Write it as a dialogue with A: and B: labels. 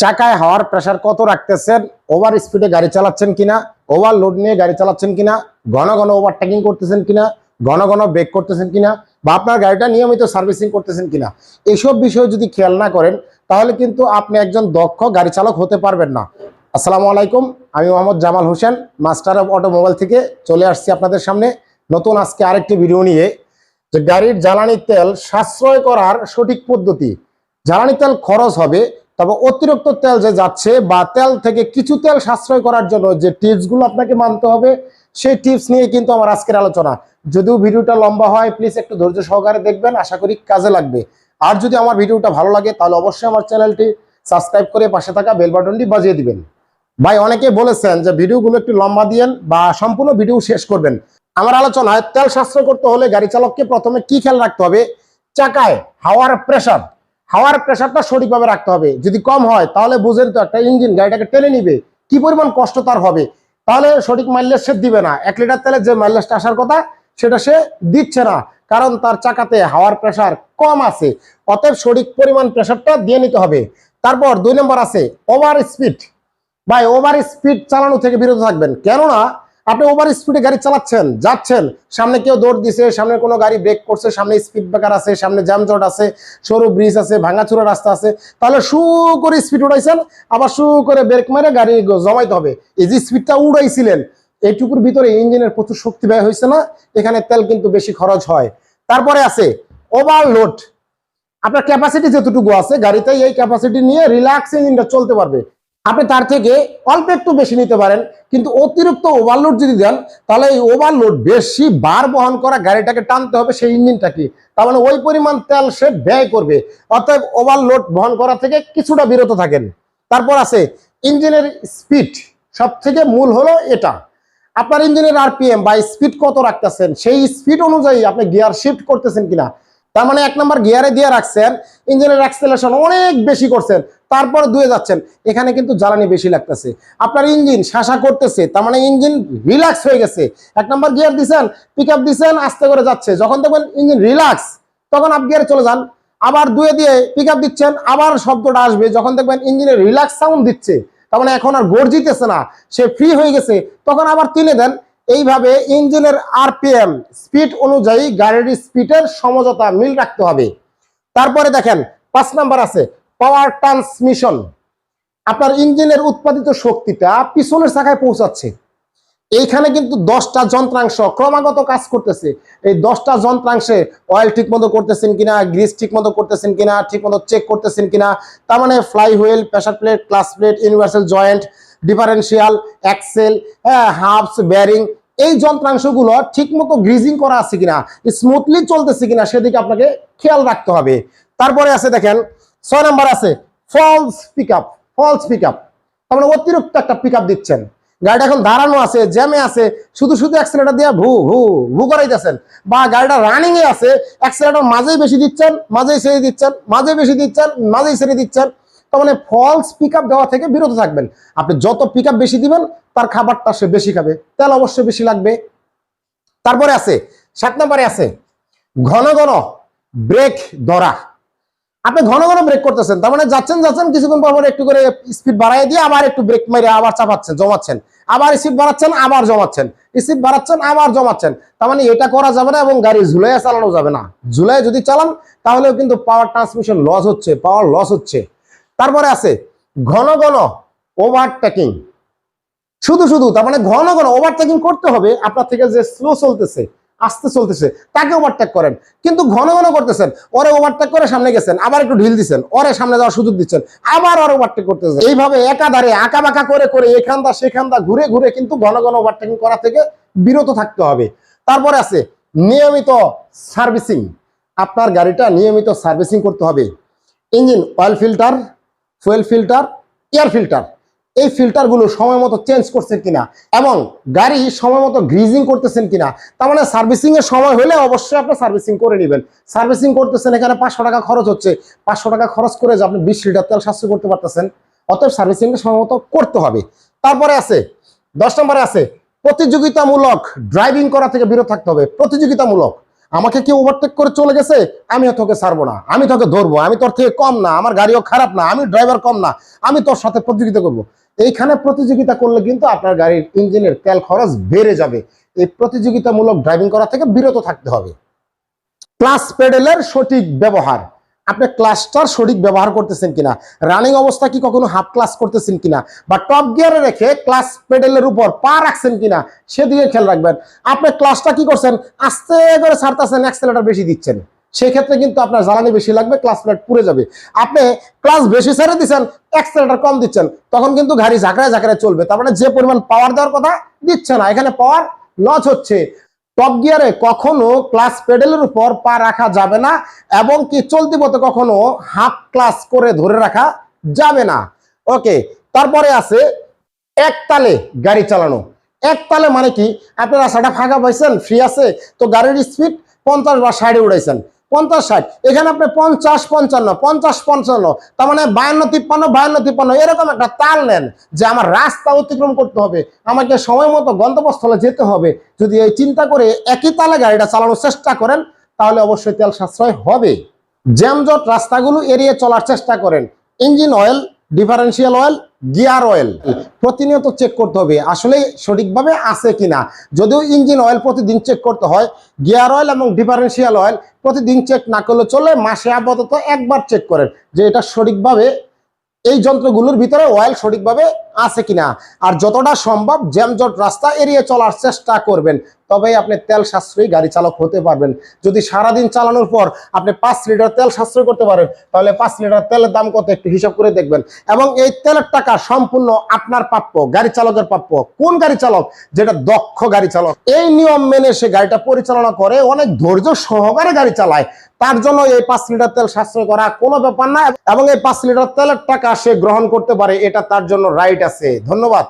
A: চাকায় হাওয়ার প্রেসার কত রাখতেছেন? ওভার স্পিডে গাড়ি চালাচ্ছেন কিনা? ওভার লোড নিয়ে গাড়ি চালাচ্ছেন কিনা? ঘন ঘন ওভারটেকিং করতেছেন কিনা? ঘন ঘন ব্রেক করতেছেন কিনা? বা আপনার গাড়িটা নিয়মিত সার্ভিসিং করতেছেন কিনা? এসব বিষয়ে যদি খেয়াল না করেন, তাহলে কিন্তু আপনি একজন দক্ষ গাড়ি চালক হতে পারবেন না। আসসালামু আলাইকুম, আমি Mohammad Jamal Hossain master of automobile থেকে চলে আসছি আপনাদের সামনে নতুন আজকে আরেকটি ভিডিও নিয়ে, যে গাড়ির জ্বালানি তেল সাশ্রয় করার সঠিক পদ্ধতি। জ্বালানি তেল খরচ হবে তবে অতিরিক্ত তেল যে যাচ্ছে বা তেল থেকে কিছু তেল সাশ্রয় করার জন্য যে টিপসগুলো আপনাকে মানতে হবে, সেই টিপস নিয়ে কিন্তু আমার আজকের আলোচনা। যদিও ভিডিওটা লম্বা হয় প্লিজ একটু ধৈর্য সহকারে দেখবেন, আশা করি কাজে লাগবে। আর যদি আমার ভিডিওটা ভালো লাগে, তাহলে অবশ্যই আমার চ্যানেলটি সাবস্ক্রাইব করে পাশে থাকা বেল বাটনটি বাজিয়ে দিবেন। ভাই অনেকে বলেছেন যে ভিডিওগুলো একটু লম্বা দিয়েন বা সম্পূর্ণ ভিডিও শেষ করবেন। আমার আলোচনায় তেল সাশ্রয় করতে হলে গাড়ি চালককে প্রথমে কি খেয়াল রাখতে হবে? চাকায় হাওয়ার প্রেসার হাওয়ার প্রেসারটা সঠিকভাবে রাখতে হবে। যদি কম হয়, তাহলে বুঝেন তো একটা ইঞ্জিন গাড়িটাকে টেনে নিবে, কি পরিমাণ কষ্ট তার হবে? তাহলে সঠিক মাইলেজ সে দিবে না। এক লিটার তেলে যে মাইলেজটা আসার কথা, সেটা সে দিচ্ছে না, কারণ তার চাকাতে হাওয়ার প্রেশার কম আছে। অতএব সঠিক পরিমাণ প্রেসারটা দিয়ে নিতে হবে। তারপর দুই নম্বর আছে ওভার স্পিড ভাই ওভার স্পিড চালানো থেকে বিরত থাকবেন। কেননা আপনি ওভার স্পিডে গাড়ি চালাচ্ছেন, যাচ্ছেন, সামনে কেউ দৌড় দিছে, সামনে কোনো গাড়ি ব্রেক করছে, সামনে স্পিড ব্রেকার আছে, সামনে জ্যামজট আছে, সরু ব্রিজ আছে, ভাঙাচুরা রাস্তা আছে, তাহলে শু করে স্পিড উড়াইছেন আবার শু করে ব্রেক মেরে গাড়ি জমাইতে হবে। এই যে স্পিডটা উড়াইছিলেন, এইটুকুর ভিতরে ইঞ্জিনের প্রচুর শক্তি ব্যয় হয়েছে না, এখানে তেল কিন্তু বেশি খরচ হয়। তারপরে আছে ওভারলোড আপনার ক্যাপাসিটি যতটুকু আছে গাড়িতে এই ক্যাপাসিটি নিয়ে রিল্যাক্স ইঞ্জিনটা চলতে পারবে। আপনি তার থেকে অল্প একটু বেশি নিতে পারেন, কিন্তু অতিরিক্ত ওভারলোড যদি দেন, তাহলে এই ওভারলোড বেশি বার বহন করা গাড়িটাকে টানতে হবে সেই ইঞ্জিনটাকে তার মানে ওই পরিমাণ তেল সে ব্যয় করবে। অতএব ওভারলোড বহন করা থেকে কিছুটা বিরত থাকেন। তারপর আছে, ইঞ্জিনের স্পিড সব থেকে মূল হলো এটা। আপনার ইঞ্জিনের আরপিএম বা স্পিড কত রাখতেছেন, সেই স্পিড অনুযায়ী আপনি গিয়ার শিফট করতেছেন কিনা তার মানে এক নম্বর গিয়ারে দিয়ে রাখছেন ইঞ্জিনের অ্যাক্সেলেশন অনেক বেশি করছেন, তারপর দুয়ে যাচ্ছেন। এখানে কিন্তু জ্বালানি বেশি লাগতেছে। আপনার ইঞ্জিন শাসা করতেছে, তার মানে ইঞ্জিন রিল্যাক্স হয়ে গেছে। এক নম্বর গিয়ার দিছেন পিক আপ দিছেন, আস্তে করে যাচ্ছে। যখন দেখবেন ইঞ্জিন রিল্যাক্স তখন আপ গিয়ারে চলে যান। আবার দুয়ে দিয়ে পিক আপ দিচ্ছেন, আবার শব্দটা আসবে। যখন দেখবেন ইঞ্জিনের রিল্যাক্স সাউন্ড দিচ্ছে, তার মানে এখন আর গর্জিতেছে না, সে ফ্রি হয়ে গেছে, তখন আবার তিনে দেন। এইভাবে ইঞ্জিনের আরপিএম স্পিড অনুযায়ী গাড়ির স্পিডের সমঝোতা মিল রাখতে হবে। তারপরে দেখেন, পাঁচ নাম্বার আছে, পাওয়ার ট্রান্সমিশন। আপনার ইঞ্জিনের উৎপাদিত শক্তিটা পিছনের শাখায় পৌঁছাচ্ছে। এইখানে কিন্তু দশটা যন্ত্রাংশ ক্রমাগত কাজ করতেছে। এই দশটা যন্ত্রাংশে অয়েল ঠিক মতো করতেছেন কিনা গ্রিস ঠিক মতো করতেছেন কিনা, ঠিক মতো চেক করতেছেন কিনা, তার মানে fly wheel pressure plate clutch plate universal joint differential axle হ্যাঁ হাফস ব্যারিং এই যন্ত্রাংশগুলো ঠিক মতো গ্রিজিং করা আছে কিনা স্মুথলি চলতেছে কিনা সেদিকে আপনাকে খেয়াল রাখতে হবে। তারপরে আছে দেখেন, ছয় নাম্বার আছে false pick up false pick up তার মানে অতিরিক্ত একটা পিক দিচ্ছেন। গাড়িটা এখন দাঁড়ানো আছে জ্যামে আছে, শুধু শুধু অ্যাক্সিলেটার দিয়ে ভু ভু ভু করাইতেছেন। বা গাড়িটা রানিং এ আছে অ্যাক্সিলেটার মাঝেই বেশি দিচ্ছেন, মাঝেই ছেড়ে দিচ্ছেন, মাঝেই বেশি দিচ্ছেন, মাঝেই ছেড়ে দিচ্ছেন। তার মানে ফলস পিক দেওয়া থেকে বিরত থাকবেন। আপনি যত পিক বেশি দিবেন, তার খাবারটা সে বেশি খাবে। তেল অবশ্যই বেশি লাগবে। তারপরে আছে, সাত নম্বরে আছে, ঘন ঘন ব্রেক ধরা। আপনি ঘন ঘন ব্রেক করতেছেন, তার মানে যাচ্ছেন যাচ্ছেন, কিছুক্ষণ পর পর একটু করে স্পিড বাড়াই দিয়ে আবার একটু ব্রেক মেরে আবার চাপাচ্ছেন, জমাচ্ছেন। আবার স্পিড বাড়াচ্ছেন, আবার জমাচ্ছেন। স্পিড বাড়াচ্ছেন, আবার জমাচ্ছেন। তার মানে এটা করা যাবে না এবং গাড়ি ঝুলাইয়া চালানো যাবে না। ঝুলাই যদি চালান, তাহলেও কিন্তু পাওয়ার ট্রান্সমিশন লস হচ্ছে পাওয়ার লস হচ্ছে। তারপরে আছে ঘন ঘন ওভারটেকিং শুধু শুধু, তার মানে ঘন ঘন ওভারটেকিং করতে হবে, আপনার থেকে যে স্লো চলতেছে, আস্তে চলতেছে, তাকে ওভারটেক করেন। কিন্তু ঘন ঘন করতেছেন, ওরে ওভারটেক করে সামনে গেছেন, আবার একটু ঢিল দিচ্ছেন ওরে সামনে যাওয়ার সুযোগ দিচ্ছেন, আবার ওর ওভারটেক করতেছেন। এইভাবে একাধারে আঁকা বাঁকা করে করে এখান দা সেখান দা ঘুরে ঘুরে কিন্তু ঘন ঘন ওভারটেকিং করা থেকে বিরত থাকতে হবে। তারপরে আছে নিয়মিত সার্ভিসিং আপনার গাড়িটা নিয়মিত সার্ভিসিং করতে হবে। Engine oil filter fuel filter, air filter. এই ফিল্টারগুলো সময় মতো চেঞ্জ করছেন কিনা? এবং গাড়ি সময় মতো গ্রিজিং করতেছেন কিনা? তার মানে সার্ভিসিং এর সময় হলে অবশ্যই আপনি সার্ভিসিং করে নেবেন। সার্ভিসিং করতেছেন এখানে পাঁচশো টাকা খরচ হচ্ছে। পাঁচশো টাকা খরচ করে যে আপনি বিশ লিটার তেল সাশ্রয় করতে পারতেছেন, অতএব সার্ভিসিং এর সময় মতো করতে হবে। তারপরে আছে, দশ নম্বরে আছে, প্রতিযোগিতামূলক ড্রাইভিং করা থেকে বিরত থাকতে হবে। প্রতিযোগিতামূলক। আমাকে কি ওভারটেক করে চলে গেছে, আমিও তোকে ছাড়বো না, আমি তোকে ধরবো, আমি তোর থেকে কম না, আমার গাড়িও খারাপ না, আমি ড্রাইভার কম না, আমি তোর সাথে প্রতিযোগিতা করব। এইখানে প্রতিযোগিতা করলে কিন্তু আপনার গাড়ির ইঞ্জিনের তেল খরচ বেড়ে যাবে। এই প্রতিযোগিতামূলক ড্রাইভিং করা থেকে বিরত থাকতে হবে। প্লাস পেডেলের সঠিক ব্যবহার। আপনি ক্লাসটার সঠিক ব্যবহার করতেছেন কিনা? রানিং অবস্থা কি কখনো হাফ ক্লাস করতেছেন কিনা? বা টপ গিয়ারে রেখে ক্লাস পেডেলের উপর পা রাখছেন কিনা? সেদিকে খেয়াল রাখবেন। আপনি ক্লাসটা কি করছেন? আস্তে করে ছাড়তেছেন অ্যাক্সেলেটার বেশি দিচ্ছেন। সেক্ষেত্রে কিন্তু আপনার জ্বালানি বেশি লাগবে ক্লাস প্লেট পুড়ে যাবে। আপনি ক্লাস বেশি ছেড়ে দিচ্ছেন অ্যাক্সেলেটার কম দিচ্ছেন। তখন কিন্তু গাড়ি ঝাঁকড়ায় ঝাঁকড়ায় চলবে। তার মানে যে পরিমাণ পাওয়ার দেওয়ার কথা দিচ্ছে না। এখানে পাওয়ার লস হচ্ছে। টপ গিয়ারে কখনো ক্লাস পেডেলের উপর পা রাখা যাবে না, এবং কি চলতি পথে কখনো হাফ ক্লাস করে ধরে রাখা যাবে না। ওকে তারপরে আছে এক তালে গাড়ি চালানো। এক তালে মানে কি? আপনারা রাস্তাটা ফাঁকা পাইছেন ফ্রি আছে, তো গাড়ির স্পিড পঞ্চাশ বা ষাটে উড়াইছেন। পঞ্চাশ ষাট। এখানে আপনি পঞ্চাশ পঞ্চান্ন পঞ্চাশ পঞ্চান্ন, তার মানে বায়ান্ন, তিপ্পান্ন বায়ান্ন, তিপ্পান্ন, এরকম একটা তাল নেন যে আমার রাস্তা অতিক্রম করতে হবে, আমাকে সময় মতো গন্তব্যস্থলে যেতে হবে। যদি এই চিন্তা করে একই তালে গাড়িটা চালানোর চেষ্টা করেন, তাহলে অবশ্যই তেল সাশ্রয় হবে। জ্যামজট রাস্তাগুলো এড়িয়ে চলার চেষ্টা করেন। Engine oil differential oil gear oil প্রতিনিয়ত চেক করতে হবে আসলে সঠিকভাবে আছে কিনা। যদিও ইঞ্জিন অয়েল প্রতিদিন চেক করতে হয় গিয়ার অয়েল এবং ডিফারেন্সিয়াল অয়েল প্রতিদিন চেক না করলে চলে, মাসে আপাতত একবার চেক করেন যে এটা সঠিকভাবে এই যন্ত্রগুলোর ভিতরে অয়েল সঠিকভাবে আছে কিনা? আর যতটা সম্ভব জ্যামজট রাস্তা এড়িয়ে চলার চেষ্টা করবেন। তবেই আপনি তেল সাশ্রয়ী গাড়ি চালক হতে পারবেন। যদি সারাদিন চালানোর পর আপনি পাঁচ লিটার তেল সাশ্রয় করতে পারেন, তাহলে পাঁচ লিটার তেলের দাম কত একটু হিসাব করে দেখবেন। এবং এই তেলের টাকা সম্পূর্ণ আপনার প্রাপ্য, গাড়ি চালকের প্রাপ্য। কোন গাড়ি চালক? যেটা দক্ষ গাড়ি চালক। এই নিয়ম মেনে সে গাড়িটা পরিচালনা করে, অনেক ধৈর্য সহকারে গাড়ি চালায়। তার জন্য এই পাঁচ লিটার তেল সাশ্রয় করা কোনো ব্যাপার না। এবং এই পাঁচ লিটার তেলের টাকা সে গ্রহণ করতে পারে, এটা তার জন্য রাইট আছে। ধন্যবাদ।